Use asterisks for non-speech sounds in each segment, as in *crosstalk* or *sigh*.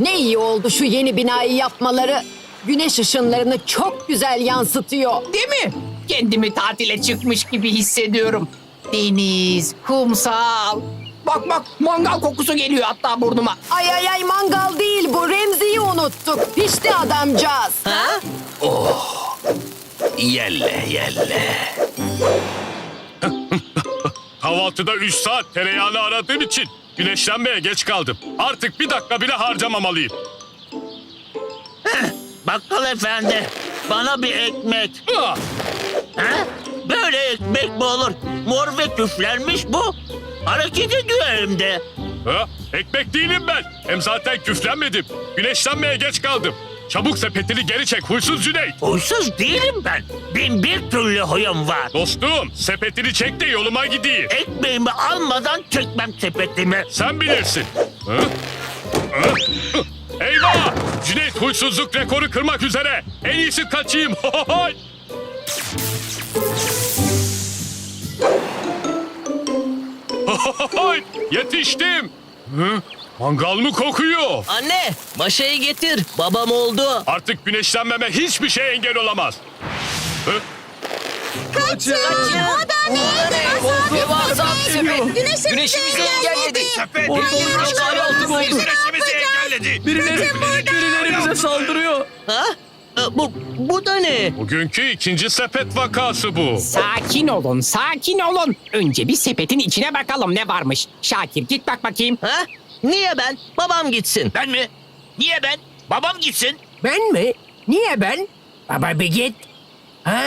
Oh ne iyi oldu şu yeni binayı yapmaları. Güneş ışınlarını çok güzel yansıtıyor. Değil mi? Kendimi tatile çıkmış gibi hissediyorum. Deniz, kumsal. Bak bak mangal kokusu geliyor hatta burnuma. Ay ay ay mangal değil bu Remzi'yi unuttuk. Pişti adamcağız. Ha? Yelle yelle. *laughs* Kahvaltıda 3 saat tereyağını aradığım için güneşlenmeye geç kaldım. Artık bir dakika bile harcamamalıyım. Bakkal efendi, bana bir ekmek. Ah! Ha? Böyle ekmek mi olur? Mor ve küflenmiş bu. Hareket ediyor elimde. Ha? Ekmek değilim ben. Hem zaten küflenmedim. Güneşlenmeye geç kaldım. Çabuk sepetini geri çek huysuz Cüneyt. Huysuz değilim ben. Bin bir türlü huyum var. Dostum sepetini çek de yoluma gideyim. Ekmeğimi almadan çekmem sepetimi. Sen bilirsin. Hı? Hı? Hı? Eyvah! Cüneyt huysuzluk rekoru kırmak üzere. En iyisi kaçayım. *laughs* *laughs* Yetiştim. Hı? Mangal mı kokuyor? Anne, maşayı getir. Babam oldu. Artık güneşlenmeme hiçbir şey engel olamaz. Hı? Devasa bir sepet. Güneşimizi engelledi. Sepet işgal altı oldu. Güneşimizi engelledi. Birileri, birileri bize saldırıyor. Ha? E, Bu, bu da ne? Bugünkü ikinci sepet vakası bu. Sakin olun, sakin olun. Önce bir sepetin içine bakalım ne varmış. Şakir git bak bakayım. Ha? Niye ben? Babam gitsin. Ben mi? Niye ben? Babam gitsin. Ben mi? Niye ben? Baba bir git. Ha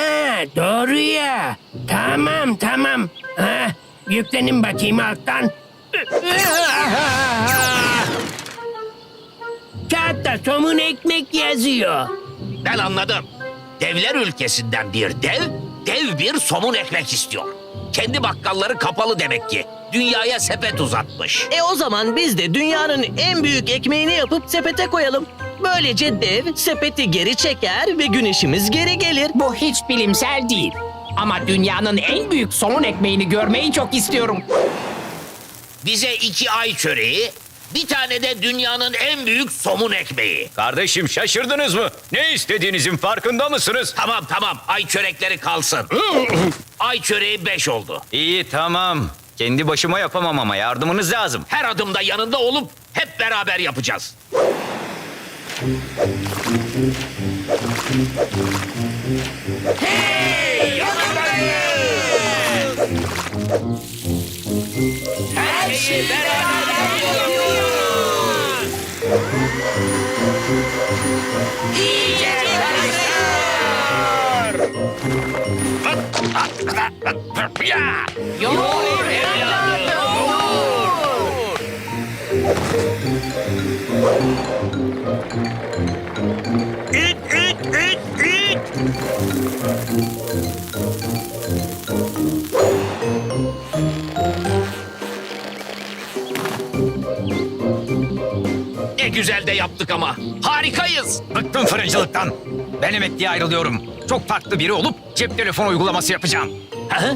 doğru ya. Tamam tamam. Ha, yüklenin bakayım alttan. Kağıtta somun ekmek yazıyor. Ben anladım. Devler ülkesinden bir dev, dev bir somun ekmek istiyor. Kendi bakkalları kapalı demek ki. Dünyaya sepet uzatmış. E o zaman biz de dünyanın en büyük ekmeğini yapıp sepete koyalım. Böylece dev sepeti geri çeker ve güneşimiz geri gelir. Bu hiç bilimsel değil. Ama dünyanın en büyük somun ekmeğini görmeyi çok istiyorum. Bize iki ay çöreği, bir tane de dünyanın en büyük somun ekmeği. Kardeşim şaşırdınız mı? Ne istediğinizin farkında mısınız? Tamam tamam ay çörekleri kalsın. *clears throat* ay çöreği beş oldu. İyi tamam. Kendi başıma yapamam ama yardımınız lazım. Her adımda yanında olup hep beraber yapacağız. Ya! Yoğur evladım, yoğur. İt it it it. Ne güzel de yaptık ama. Harikayız. Bıktım fırıncılıktan. Ben emekliye ayrılıyorum. Çok farklı biri olup cep telefonu uygulaması yapacağım. Ha?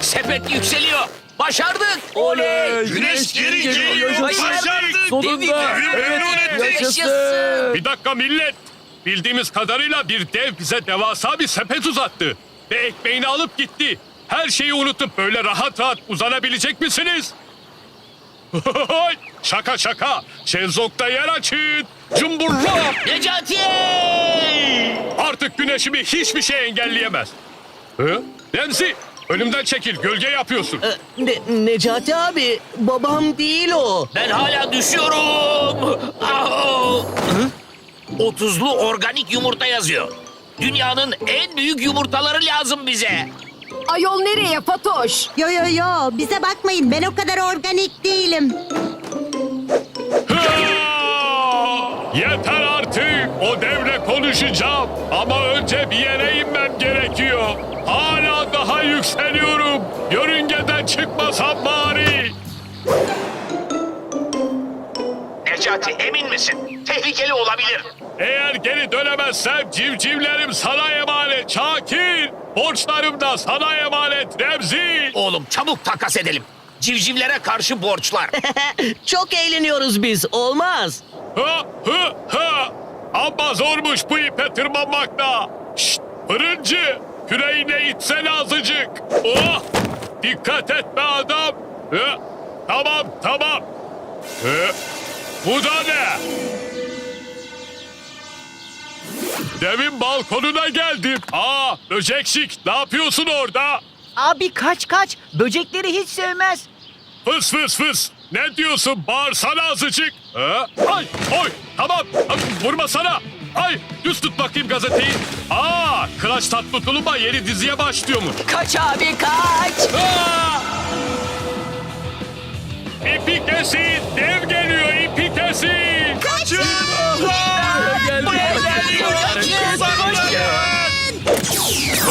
Sepet yükseliyor. Başardık. Oley! Güneş geri geliyor. Başardık. Sonunda. Evet, Yaşasın. Bir dakika millet. Bildiğimiz kadarıyla bir dev bize devasa bir sepet uzattı. Ve ekmeğini alıp gitti. Her şeyi unutup böyle rahat rahat uzanabilecek misiniz? Şaka şaka. Şezlong'da yer açın. Cumburla. Necati! Artık güneşimi hiçbir şey engelleyemez. Hı? Remzi önümden çekil gölge yapıyorsun. E, Ne, Necati abi, babam değil o. Ben hala düşüyorum. Au! Hı? 30'lu organik yumurta yazıyor. Dünyanın en büyük yumurtaları lazım bize. Ayol nereye Fatoş? Yo yo yo bize bakmayın ben o kadar organik değilim. Yeter artık. O devle konuşacağım. Ama önce bir yere inmem gerekiyor. Hala daha yükseliyorum. Yörüngeden çıkmasam bari. Necati emin misin? Tehlikeli olabilir. Eğer geri dönemezsem civcivlerim sana emanet Şakir. Borçlarım da sana emanet Remzi. Oğlum çabuk takas edelim. Civcivlere karşı borçlar. *laughs* Çok eğleniyoruz biz, olmaz. Ha, hı, ha. Amma zormuş bu ipe tırmanmak da. Şşt, fırıncı. Küreğine itsene azıcık. Oh, dikkat et be adam. Hı, tamam, tamam. Hı, bu da ne? Devin balkonuna geldim. Aa, böcekşik ne yapıyorsun orada? Abi kaç kaç. Böcekleri hiç sevmez. Fıs fıs fıs. Ne diyorsun? Bağırsana azıcık. Ha? Ay, oy, tamam. Vurma sana. Ay, düz tut bakayım gazeteyi. Aa, Kıraç Tatlı Tulumba yeni diziye başlıyormuş. Kaç abi kaç. Aa! Kesin, dev geliyor ipi kesin. Kaçın!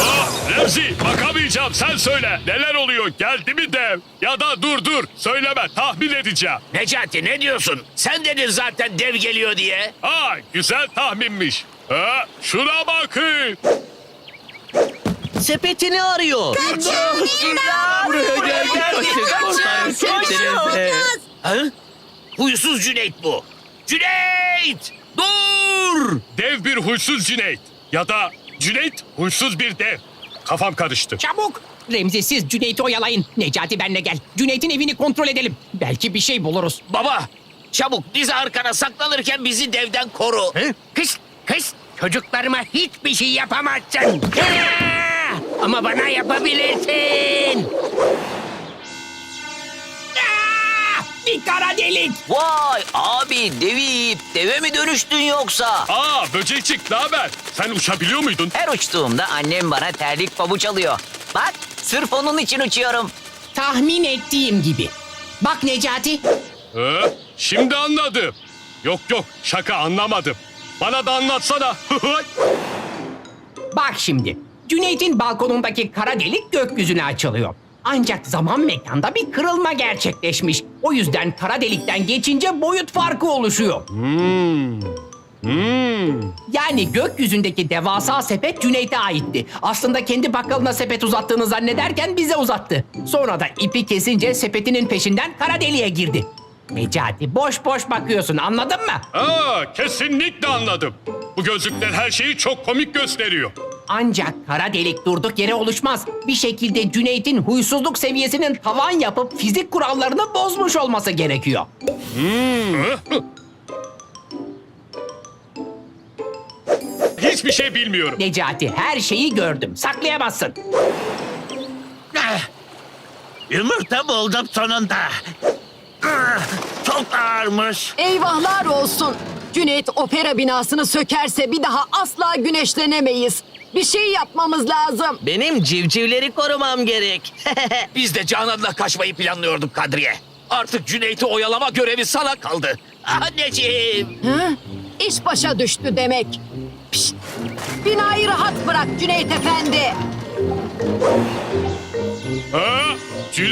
Aa, Remzi bakamayacağım sen söyle neler oluyor geldi mi dev ya da dur dur söyleme tahmin edeceğim. Necati ne diyorsun? Sen dedin zaten dev geliyor diye. Ha güzel tahminmiş. Ha, şuna bakın. Sepetini arıyor. Buraya gel gel. Ha? Huysuz Cüneyt bu. Cüneyt! Dur! Dev bir huysuz Cüneyt ya da Cüneyt huysuz bir dev. Kafam karıştı. Çabuk. Remzi siz Cüneyt'i oyalayın. Necati benle gel. Cüneyt'in evini kontrol edelim. Belki bir şey buluruz. Baba çabuk dizi arkana saklanırken bizi devden koru. Kız, kız. Çocuklarıma hiçbir şey yapamazsın. Ama bana yapabilirsin. Bir kara delik. Vay abi devip deve mi dönüştün yoksa? Aa böcekçik ne haber? Sen uçabiliyor muydun? Her uçtuğumda annem bana terlik pabuç alıyor. Bak sırf onun için uçuyorum. Tahmin ettiğim gibi. Bak Necati. Ha, şimdi anladım. Yok yok şaka anlamadım. Bana da anlatsana. *laughs* Bak şimdi. Cüneyt'in balkonundaki kara delik gökyüzüne açılıyor. Ancak zaman mekanda bir kırılma gerçekleşmiş. O yüzden kara delikten geçince boyut farkı oluşuyor. Yani gökyüzündeki devasa sepet Cüneyt'e aitti. Aslında kendi bakkalına sepet uzattığını zannederken bize uzattı. Sonra da ipi kesince sepetinin peşinden kara deliğe girdi. Necati boş boş bakıyorsun anladın mı? Aa kesinlikle anladım. Bu gözlükler her şeyi çok komik gösteriyor. Ancak kara delik durduk yere oluşmaz. Bir şekilde Cüneyt'in huysuzluk seviyesinin tavan yapıp fizik kurallarını bozmuş olması gerekiyor. Hiçbir şey bilmiyorum. Necati her şeyi gördüm. Saklayamazsın. Yumurta buldum sonunda. Çok ağırmış. Eyvahlar olsun. Cüneyt opera binasını sökerse bir daha asla güneşlenemeyiz. Bir şey yapmamız lazım. Benim civcivleri korumam gerek. *laughs* Biz de Canan'la kaçmayı planlıyorduk Kadriye. Artık Cüneyt'i oyalama görevi sana kaldı. Anneciğim. Hı? İş başa düştü demek. Pişt! Binayı rahat bırak Cüneyt Efendi.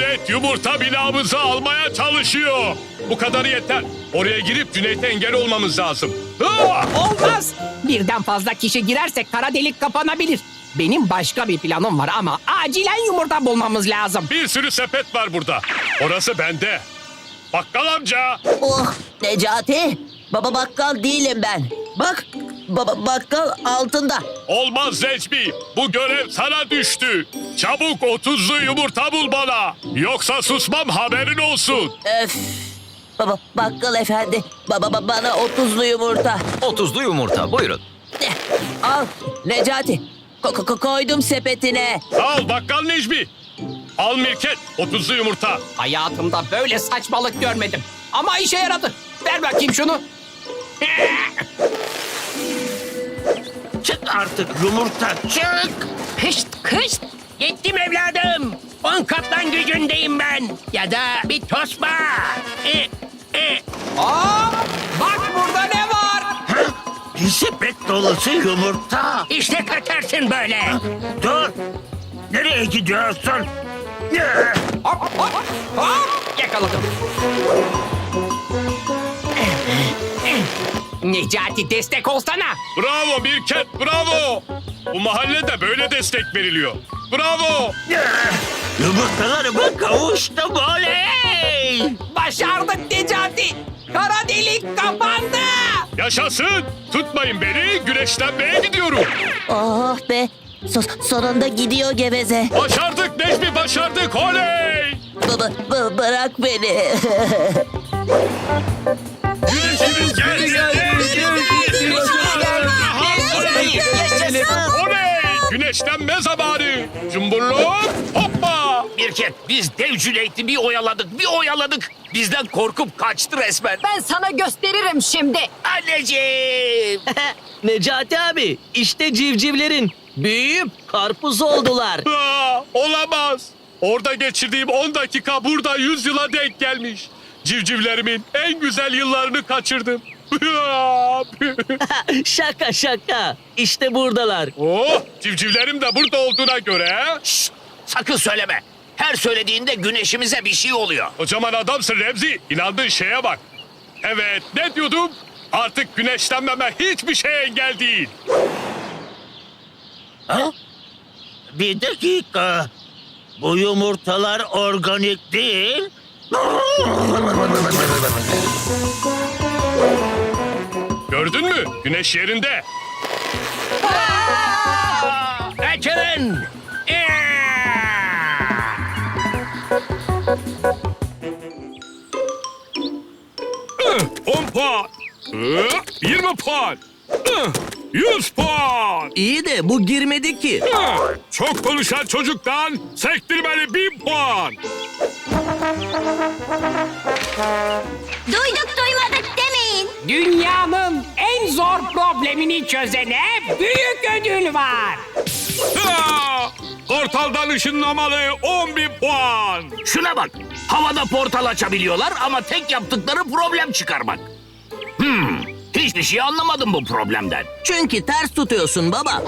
Cüneyt yumurta binamızı almaya çalışıyor. Bu kadar yeter. Oraya girip Cüneyt'e engel olmamız lazım. Ha! Olmaz. Birden fazla kişi girerse kara delik kapanabilir. Benim başka bir planım var ama acilen yumurta bulmamız lazım. Bir sürü sepet var burada. Orası bende. Bakkal amca. Oh Necati. Baba bakkal değilim ben. Bak baba bakkal altında. Olmaz Necmi. Bu görev sana düştü. Çabuk otuzlu yumurta bul bana. Yoksa susmam haberin olsun. Öf. Baba bakkal efendi. Baba ba- bana otuzlu yumurta. 30'lu yumurta buyurun. Eh, Al Necati. Ko- ko- ko- koydum sepetine. Al bakkal Necmi. Al Mirket otuzlu yumurta. Hayatımda böyle saçmalık görmedim. Ama işe yaradı. Ver bakayım şunu. Çık artık yumurta çık. Kışt, kışt. Gittim evladım. On kaplan gücündeyim ben. Ya da bir tosba. E, e. Aa, bak burada ne var? Sepet dolusu yumurta. İşte kaçarsın böyle. Dur. Nereye gidiyorsun? Hop hop hop yakaladım. Necati destek olsana. Bravo Mirket bravo. Bu mahallede böyle destek veriliyor. Bravo. Yumurtalarıma kavuştum oley. Başardık Necati. Kara delik kapandı. Yaşasın. Tutmayın beni. Güneşlenmeye gidiyorum. Oh be. So- sonunda gidiyor geveze. Başardık Necmi başardık. Oley. Baba bırak beni. *laughs* Güneşlenme zamanı. Cumburlop. Hoppa. Mirket biz dev Cüneyt'i bir oyaladık bir oyaladık. Bizden korkup kaçtı resmen. Ben sana gösteririm şimdi. Anneciğim. *laughs* Necati abi işte civcivlerin büyüyüp karpuz oldular. Aa, olamaz. Orada geçirdiğim 10 dakika burada 100 yıla denk gelmiş. Civcivlerimin en güzel yıllarını kaçırdım. *laughs* şaka şaka. İşte buradalar. oh, civcivlerim de burada olduğuna göre Şşt, sakın söyleme. Her söylediğinde güneşimize bir şey oluyor. kocaman adamsın Remzi. İnandığın şeye bak. Evet, ne diyordum? Artık güneşlenmeme hiçbir şey engel değil. Bir dakika. Bu yumurtalar organik değil. *laughs* Gördün mü? Güneş yerinde. Kaçırın. On puan. Hı, 20 puan. Hı, 100 puan. İyi de bu girmedi ki. Çok konuşan çocuktan sektirmeli 1000 puan. Dünyanın en zor problemini çözene büyük ödül var. Ha! Portaldan ışınlamalı 10 bin puan. Şuna bak. Havada portal açabiliyorlar ama tek yaptıkları problem çıkarmak. Hmm. Hiçbir şey anlamadım bu problemden. Çünkü ters tutuyorsun baba.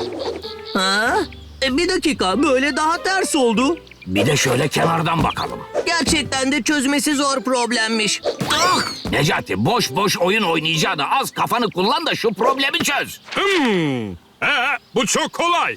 Ha? E, bir dakika böyle daha ters oldu. Bir de şöyle kenardan bakalım. Gerçekten de çözmesi zor problemmiş. Ah! Necati boş boş oyun oynayacağına az kafanı kullan da şu problemi çöz. Hmm. He, bu çok kolay.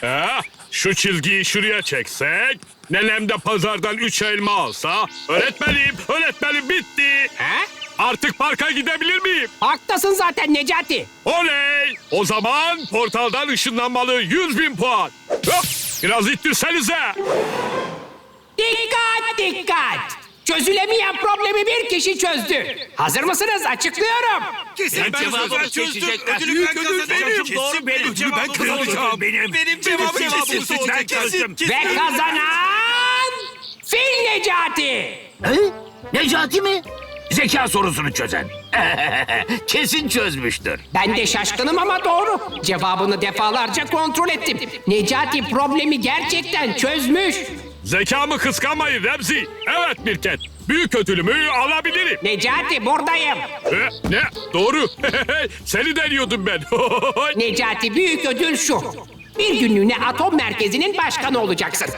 He. Şu çizgiyi şuraya çeksek, nenem de pazardan üç elma alsa, öğretmenim, öğretmenim bitti. He? Artık parka gidebilir miyim? Haktasın zaten Necati. Oley! O zaman portaldan ışınlanmalı 100 bin puan. Hop! Biraz ittirsenize. Dikkat dikkat. Çözülemeyen problemi bir kişi çözdü. Hazır mısınız? Açıklıyorum. Ben cevabımı seçecekler. Büyük ödül benim. Doğru benim. Ödülü ben kazanacağım. Benim. Benim cevabım kesin. Ben kesin. Ve kazanan Fil Necati. He? Necati mi? Zeka sorusunu çözen. *laughs* Kesin çözmüştür. Ben de şaşkınım ama doğru. Cevabını defalarca kontrol ettim. Necati problemi gerçekten çözmüş. Zekamı kıskanmayın Remzi. Evet Mirket. Büyük ödülümü alabilirim. Necati buradayım. E, ne? Doğru. *laughs* Seni deniyordum ben. *laughs* Necati büyük ödül şu. Bir günlüğüne atom merkezinin başkanı olacaksın.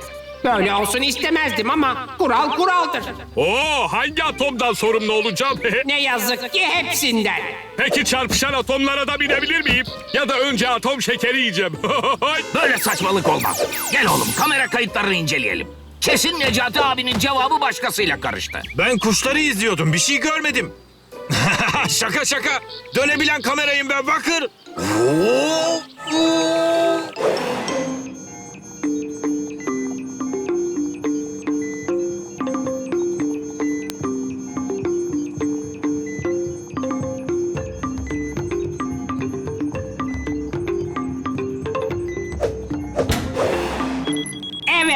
Böyle olsun istemezdim ama kural kuraldır. Oo, hangi atomdan sorumlu olacağım? *laughs* Ne yazık ki hepsinden. Peki çarpışan atomlara da binebilir miyim? Ya da önce atom şekeri yiyeceğim. *laughs* Böyle saçmalık olmaz. Gel oğlum kamera kayıtlarını inceleyelim. Kesin Necati abinin cevabı başkasıyla karıştı. Ben kuşları izliyordum. Bir şey görmedim. *laughs* şaka şaka. Dönebilen kamerayım ben bakır.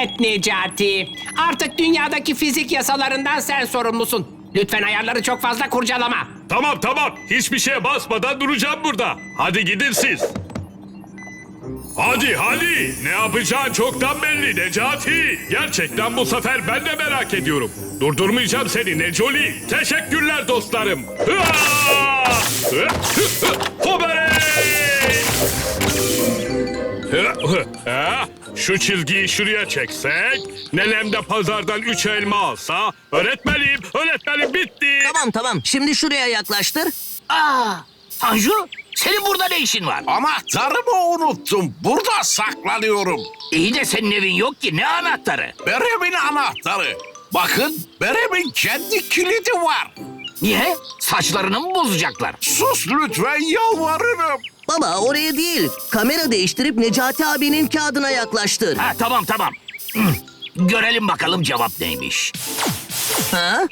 Evet Necati. Artık dünyadaki fizik yasalarından sen sorumlusun. Lütfen ayarları çok fazla kurcalama. tamam tamam. Hiçbir şeye basmadan duracağım burada. Hadi gidin siz. Hadi hadi. Ne yapacağın çoktan belli Necati. Gerçekten bu sefer ben de merak ediyorum. Durdurmayacağım seni Necoli. Teşekkürler dostlarım. Hoberey! Şu çizgiyi şuraya çeksek, nenem de pazardan üç elma alsa, öğretmenim, öğretmenim bitti. Tamam tamam şimdi şuraya yaklaştır. Aa, Tanju senin burada ne işin var? Anahtarımı unuttum. Burada saklanıyorum. İyi de senin evin yok ki ne anahtarı? Berem'in anahtarı. Bakın Berem'in kendi kilidi var. Niye? Saçlarını mı bozacaklar? Sus lütfen yalvarırım. Baba oraya değil. Kamera değiştirip Necati abinin kağıdına yaklaştır. Ha tamam tamam. Görelim bakalım cevap neymiş. Ha?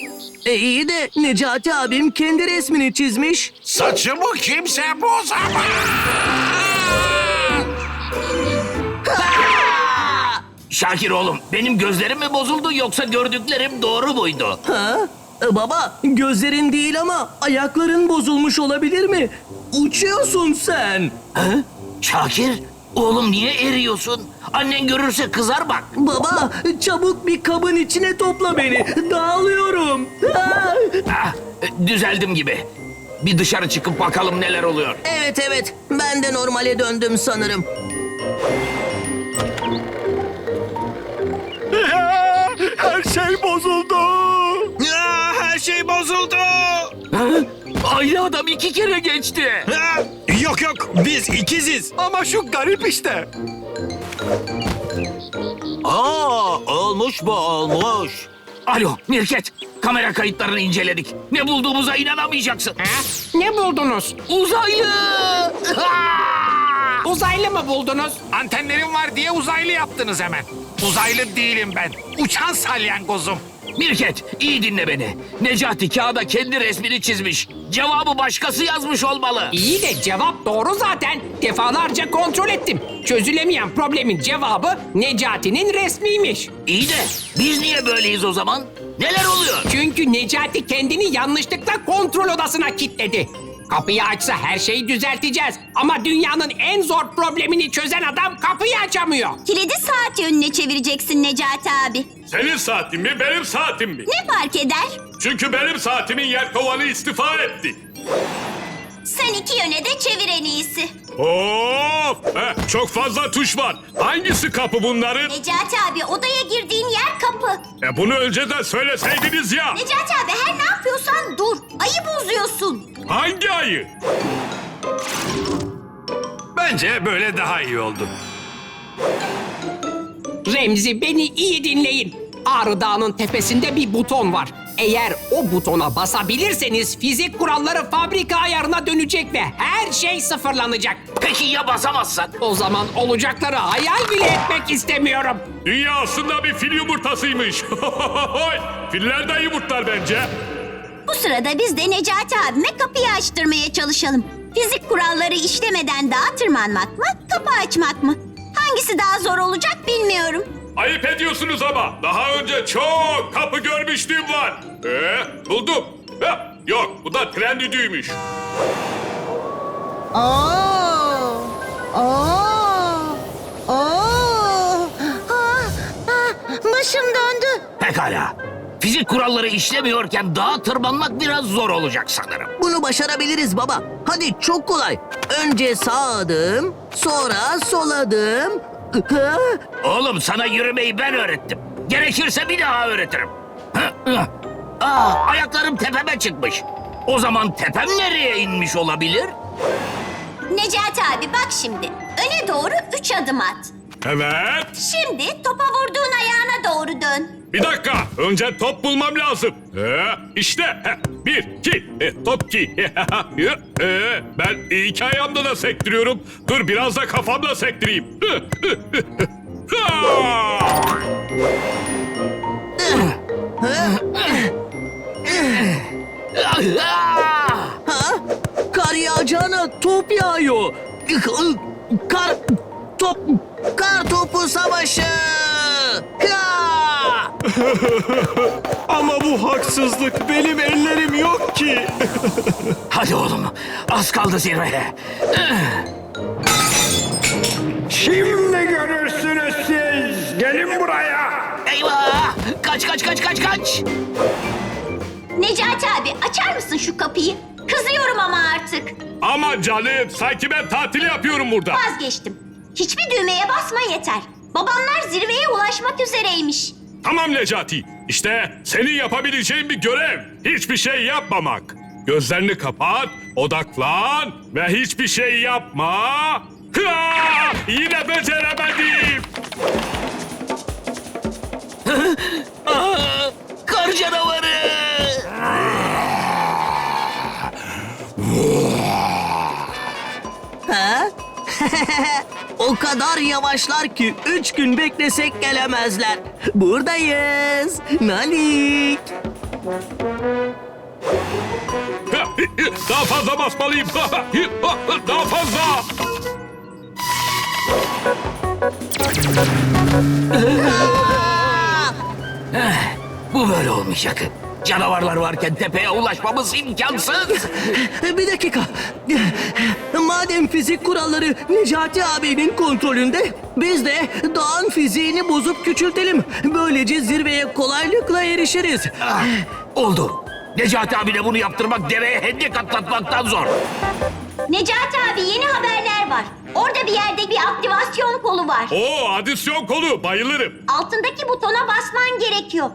E iyi de Necati abim kendi resmini çizmiş. Saçımı kimse bozamaz. Şakir oğlum benim gözlerim mi bozuldu yoksa gördüklerim doğru muydu? Ha? E, baba gözlerin değil ama ayakların bozulmuş olabilir mi? Uçuyorsun sen. Ha? Şakir oğlum niye eriyorsun? Annen görürse kızar bak. Baba çabuk bir kabın içine topla beni. Dağılıyorum. Ha! Ah, düzeldim gibi. Bir dışarı çıkıp bakalım neler oluyor. Evet evet ben de normale döndüm sanırım. *laughs* Her şey bozuldu. Şey bozuldu. Ha? Aynı adam iki kere geçti. Ha, Yok yok biz ikiziz. Ama şu garip işte. Aa, olmuş bu olmuş. Alo Mirket, kamera kayıtlarını inceledik. Ne bulduğumuza inanamayacaksın. Ne buldunuz? Uzaylı! Uzaylı mı buldunuz? Antenlerim var diye uzaylı yaptınız hemen. Uzaylı değilim ben. Uçan salyangozum. Mirket, iyi dinle beni. Necati kağıda kendi resmini çizmiş. Cevabı başkası yazmış olmalı. İyi de cevap doğru zaten. Defalarca kontrol ettim. Çözülemeyen problemin cevabı Necati'nin resmiymiş. İyi de biz niye böyleyiz o zaman? Neler oluyor? Çünkü Necati kendini yanlışlıkla kontrol odasına kilitledi. Kapıyı açsa her şeyi düzelteceğiz. Ama dünyanın en zor problemini çözen adam kapıyı açamıyor. Kilidi saat yönüne çevireceksin Necati abi. Senin saatin mi benim saatim mi? Ne fark eder? Çünkü benim saatimin yer kovanı istifa etti. Sen iki yöne de çevir en iyisi. Of! Heh, çok fazla tuş var. Hangisi kapı bunların? Necati abi odaya girdiğin yer kapı. E bunu önceden söyleseydiniz ya. Necati abi her ne yapıyorsan dur. Ayı bozuyorsun. Hangi ayı? Bence böyle daha iyi oldu. Remzi beni iyi dinleyin. Ağrı Dağı'nın tepesinde bir buton var. Eğer o butona basabilirseniz fizik kuralları fabrika ayarına dönecek ve her şey sıfırlanacak. Peki ya basamazsak? O zaman olacakları hayal bile etmek istemiyorum. Dünya aslında bir fil yumurtasıymış. *laughs* Filler de yumurtlar bence. Bu sırada biz de Necati abime kapıyı açtırmaya çalışalım. Fizik kuralları işlemeden dağa tırmanmak mı, kapı açmak mı? Hangisi daha zor olacak bilmiyorum. Ayıp ediyorsunuz ama. Daha önce çok kapı görmüşlüğüm var. Ee, buldum. Heh, yok bu da tren düdüğüymüş. Oo! Oo! Oo! Ah, ah, başım döndü. Pekala. Fizik kuralları işlemiyorken dağa tırmanmak biraz zor olacak sanırım. Bunu başarabiliriz baba. Hadi çok kolay. Önce sağ adım, sonra sol adım. Oğlum sana yürümeyi ben öğrettim. Gerekirse bir daha öğretirim. Aa, ayaklarım tepeme çıkmış. O zaman tepem nereye inmiş olabilir? Necati abi bak şimdi. Öne doğru üç adım at. Evet. Şimdi topa vurduğun ayağına doğru dön. Bir dakika. Önce top bulmam lazım. Ee, işte. heh, Bir, iki. E, top ki. ee, ben iki ayağımda da sektiriyorum. Dur biraz da kafamla sektireyim. Ha! Ha? Kar yağacağına top yağıyor. Kar top kar topu savaşı. Ha! *laughs* Ama bu haksızlık. Benim ellerim yok ki. *laughs* Hadi oğlum. Az kaldı zirveye. Şimdi görürsünüz siz. Gelin buraya. Eyvah! Kaç kaç kaç kaç kaç! Necati abi açar mısın şu kapıyı? Kızıyorum ama artık. Ama canım sanki ben tatil yapıyorum burada. Vazgeçtim. Hiçbir düğmeye basma yeter. Babamlar zirveye ulaşmak üzereymiş. Tamam Necati. İşte senin yapabileceğin bir görev. Hiçbir şey yapmamak. Gözlerini kapat, odaklan ve hiçbir şey yapma. Hıa! Yine beceremedim. Aa, *laughs* kar canavarı! Ha? *laughs* *laughs* o kadar yavaşlar ki üç gün beklesek gelemezler. Buradayız. Nalik. Daha fazla basmalıyım. *laughs* Daha fazla. *laughs* Bu böyle olmayacak. Canavarlar varken tepeye ulaşmamız imkansız. *laughs* Bir dakika. Madem fizik kuralları Necati abinin kontrolünde, biz de dağın fiziğini bozup küçültelim. Böylece zirveye kolaylıkla erişiriz. Ah, oldu. Necati abine bunu yaptırmak deveye hendek atlatmaktan zor. Necati abi yeni haberler var. Orada bir yerde bir aktivasyon kolu var. Oo adisyon kolu bayılırım. Altındaki butona basman gerekiyor.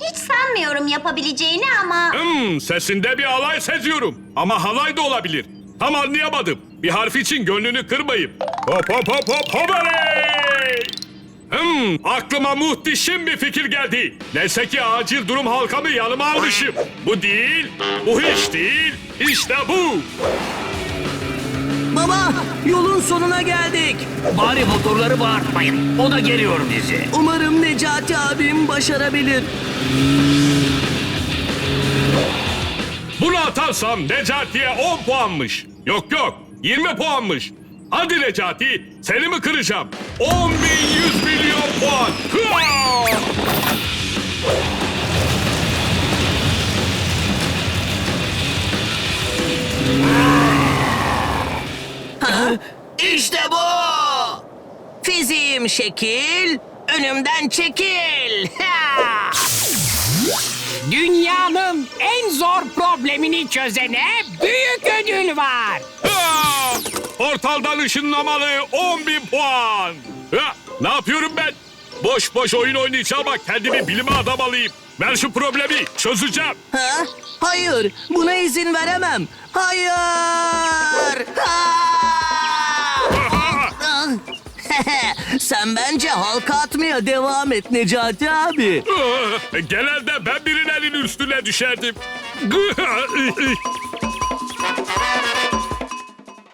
Hiç sanmıyorum yapabileceğini ama... Hmm, sesinde bir alay seziyorum. Ama halay da olabilir. Tam anlayamadım. Bir harf için gönlünü kırmayayım. Hop hop hop hop hoparey! Hmm, aklıma muhteşem bir fikir geldi. Neyse ki acil durum halkamı yanıma almışım. Bu değil, bu hiç değil. İşte bu. Baba, yolun sonuna geldik. Bari motorları bağırtmayın. O da geliyor bizi. Umarım Necati abim başarabilir. Bunu atarsam Necati'ye 10 puanmış. Yok yok 20 puanmış. Hadi Necati seni mi kıracağım? 10 bin 100 milyon puan. İşte bu. Fiziğim şekil, önümden çekil. Ha! Dünyanın en zor problemini çözene büyük ödül var. Hıa! Portaldan ışınlamalı 10 bin puan. Hıa! Ne yapıyorum ben? Boş boş oyun oynayacağım ama kendimi bilime adamalıyım. Ver şu problemi çözeceğim. Ha? Hayır, buna izin veremem. Hayır! Ha! Ah! *laughs* Sen bence halka atmaya devam et Necati abi. Genelde ben birinin elinin üstüne düşerdim. *laughs*